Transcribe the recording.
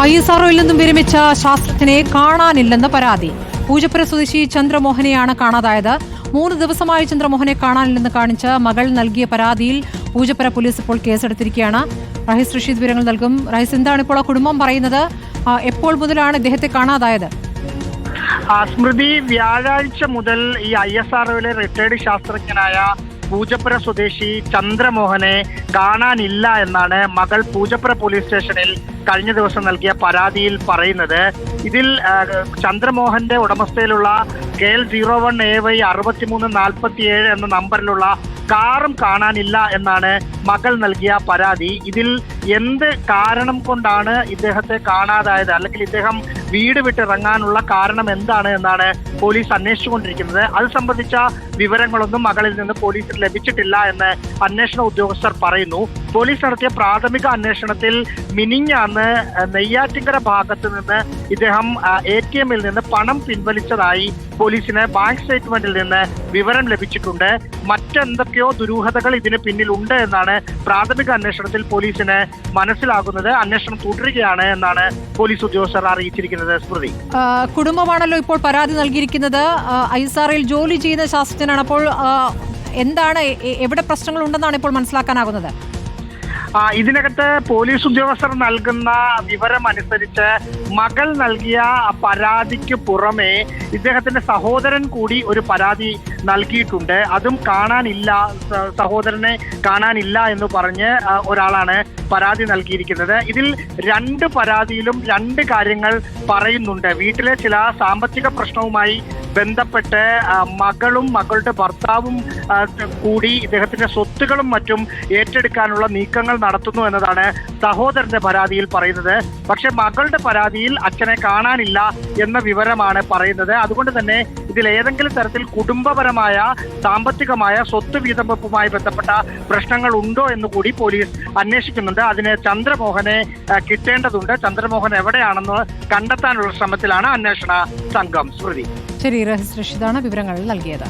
I S ആർഒയിൽ നിന്നും വിരമിച്ച ശാസ്ത്രജ്ഞനെ കാണാനില്ലെന്ന് പരാതി. പൂജപ്പുര സ്വദേശി ചന്ദ്രമോഹനെയാണ് കാണാതായത്. മൂന്ന് ദിവസമായി ചന്ദ്രമോഹനെ കാണാനില്ലെന്ന് കാണിച്ച് മകൾ നൽകിയ പരാതിയിൽ പൂജപ്പുര പോലീസ് ഇപ്പോൾ കേസെടുത്തിരിക്കുകയാണ്. റഹീസ് റഷീദ് വിവരങ്ങൾ നൽകും. റഹീസ് എന്താണ് ഇപ്പോൾ ആ കുടുംബം പറയുന്നത്? എപ്പോൾ മുതലാണ് ഇദ്ദേഹത്തെ കാണാതായത്? സ്മൃതി വ്യാഴാഴ്ച മുതൽ ഈ ഐ എസ് ആർഒയിലെ റിട്ടയർഡ് ശാസ്ത്രജ്ഞനായ പൂജപ്പുര സ്വദേശി ചന്ദ്രമോഹനെ കാണാനില്ല എന്നാണ് മകൾ പൂജപ്പുര പോലീസ് സ്റ്റേഷനിൽ കഴിഞ്ഞ ദിവസം നൽകിയ പരാതിയിൽ പറയുന്നത്. ഇതിൽ ചന്ദ്രമോഹന്റെ ഉടമസ്ഥയിലുള്ള K L zero one A Y അറുപത്തിമൂന്ന് നാൽപ്പത്തി ഏഴ് എന്ന നമ്പറിലുള്ള കാറും കാണാനില്ല എന്നാണ് മകൾ നൽകിയ പരാതി. ഇതിൽ എന്ത് കാരണം കൊണ്ടാണ് ഇദ്ദേഹത്തെ കാണാതായത്? അല്ലെങ്കിൽ ഇദ്ദേഹം വീട് വിട്ടിറങ്ങാനുള്ള കാരണം എന്താണ് എന്നാണ് പോലീസ് അന്വേഷിച്ചുകൊണ്ടിരിക്കുന്നത്. അത് സംബന്ധിച്ച വിവരങ്ങളൊന്നും മകളിൽ നിന്ന് പോലീസിന് ലഭിച്ചിട്ടില്ല എന്ന് അന്വേഷണ ഉദ്യോഗസ്ഥർ പറയുന്നു. പോലീസ് നടത്തിയ പ്രാഥമിക അന്വേഷണത്തിൽ മിനിഞ്ഞാന്ന് നെയ്യാറ്റിങ്കര ഭാഗത്ത് നിന്ന് ഇദ്ദേഹം എ ടി എമ്മിൽ നിന്ന് പണം പിൻവലിച്ചതായി പോലീസിന് ബാങ്ക് സ്റ്റേറ്റ്മെന്റിൽ നിന്ന് വിവരം ലഭിച്ചിട്ടുണ്ട്. മറ്റെന്തൊക്കെയോ ദുരൂഹതകൾ ഇതിന് പിന്നിലുണ്ട് എന്നാണ് പ്രാഥമിക അന്വേഷണത്തിൽ പോലീസിന് മനസ്സിലാകുന്നത്. അന്വേഷണം തുടരുകയാണ് എന്നാണ് പോലീസ് ഉദ്യോഗസ്ഥർ അറിയിച്ചിരിക്കുന്നത്. സ്മൃതി. കുടുംബമാണല്ലോ ഇപ്പോൾ പരാതി നൽകിയിരിക്കുന്നത്. ഐസാറിൽ ജോലി ചെയ്യുന്ന ശാസ്ത്രജ്ഞനാണ് അപ്പോൾ എന്താണ് എവിടെ പ്രശ്നങ്ങൾ ഉണ്ടെന്നാണ് ഇപ്പോൾ മനസ്സിലാക്കാനാകുന്നത്? ഇതിനകത്ത് പോലീസ് ഉദ്യോഗസ്ഥർ നൽകുന്ന വിവരം അനുസരിച്ച് മകൾ നൽകിയ പരാതിക്ക് പുറമെ ഇദ്ദേഹത്തിന്റെ സഹോദരൻ കൂടി ഒരു പരാതി നൽകിയിട്ടുണ്ട്. അതും കാണാനില്ല സഹോദരനെ കാണാനില്ല എന്ന് പറഞ്ഞ് ഒരാളാണ് പരാതി നൽകിയിരിക്കുന്നത്. ഇതിൽ രണ്ട് പരാതിയിലും രണ്ട് കാര്യങ്ങൾ പറയുന്നുണ്ട്. വീട്ടിലെ ചില സാമ്പത്തിക പ്രശ്നവുമായി ബന്ധപ്പെട്ട് മകളും മകളുടെ ഭർത്താവും കൂടി ഇദ്ദേഹത്തിന്റെ സ്വത്തുകളും മറ്റും ഏറ്റെടുക്കാനുള്ള നീക്കങ്ങൾ നടത്തുന്നു എന്നതാണ് സഹോദരന്റെ പരാതിയിൽ പറയുന്നത്. പക്ഷെ മകളുടെ പരാതിയിൽ അച്ഛനെ കാണാനില്ല എന്ന വിവരമാണ് പറയുന്നത്. അതുകൊണ്ട് തന്നെ ഇതിൽ ഏതെങ്കിലും തരത്തിൽ കുടുംബപരമായ സാമ്പത്തികമായ സ്വത്ത് വീതം വെപ്പുമായി ബന്ധപ്പെട്ട പ്രശ്നങ്ങൾ ഉണ്ടോ എന്ന് കൂടി പോലീസ് അന്വേഷിക്കുന്നുണ്ട്. അതിന് ചന്ദ്രമോഹനെ കിട്ടേണ്ടതുണ്ട്. ചന്ദ്രമോഹൻ എവിടെയാണെന്ന് കണ്ടെത്താനുള്ള ശ്രമത്തിലാണ് അന്വേഷണ സംഘം സ്മൃതി ശരി റഹീസ് റഷീദാണ് വിവരങ്ങൾ നൽകിയത്